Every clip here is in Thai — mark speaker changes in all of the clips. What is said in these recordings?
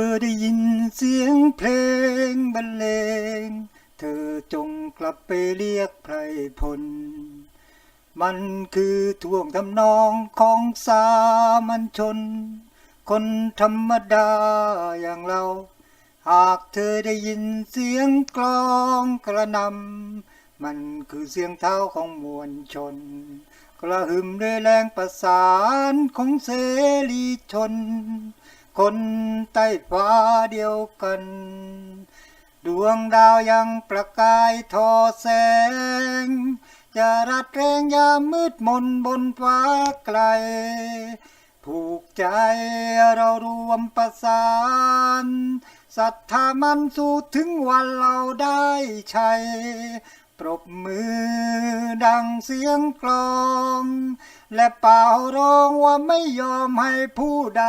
Speaker 1: ธอได้ยินเสียงเพลงบรรเลง เธอจงกลับไปเรียกไพรพล มันคือท่วงทำนองของสามัญชน คนธรรมดาอย่างเรา หากเธอได้ยินเสียงกลองกระนำ มันคือเสียงเท้าของมวลชน กระหึ่มด้วยแรงประสานของเสรีชน คนใต้ฟ้าเดียวกัน ดวงดาวยังประกายทอแสง จะรัดแรงยามมืดมนบนฟ้าไกล ผูกใจเรารวมประสานศรัทธามันสู้ถึงวันเราได้ชัย ปรบมือดังเสียงกลอง และเป่าร้องว่าไม่ยอมให้ผู้ใด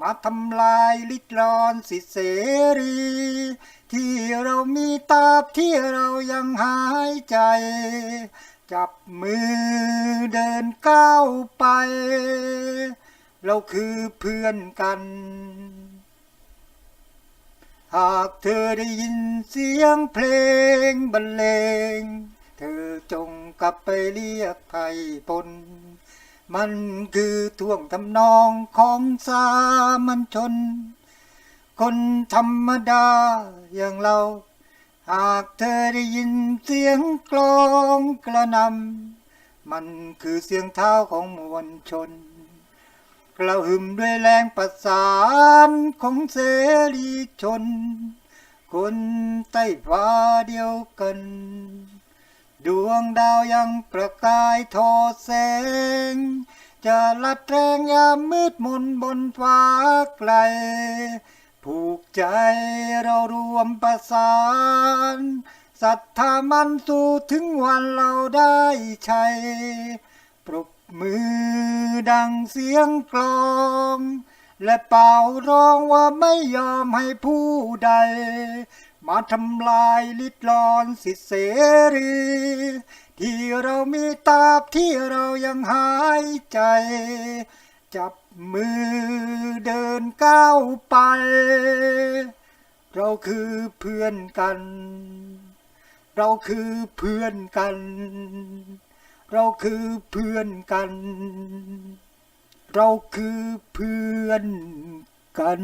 Speaker 1: มาทำลายลิดรอนสิเสรี ที่เรามีตาบที่เรายังหายใจ จับมือเดินก้าวไป เราคือเพื่อนกัน หากเธอได้ยินเสียงเพลงบรรเลง เธอจงกลับไปเรียกไพพลมันคือท่วงทำนองของสามัญชน คนธรรมดาอย่างเรา หากเธอได้ยินเสียงกลองกระนำมันคือเสียงเท้าของมวลชน กระหึ่มด้วยแรงประสานของเสรีชน คนใต้ฟ้าเดียวกัน ดวงดาวยังประกายทอแสง จะลัดแรงยามมืดมนบนฟ้าไกล ผูกใจเรารวมประสานศรัทธามันสู้ถึงวันเราได้ชัยปรบ มือดังเสียงกลอง และเป่าร้องว่าไม่ยอมให้ผู้ใด มาทำลายลิดรอนสิทธิเสรี ที่เรามีตราบที่เรายังหายใจ จับมือเดินก้าวไป เราคือเพื่อนกัน เราคือเพื่อนกัน เราคือเพื่อนกัน เราคือเพื่อนกัน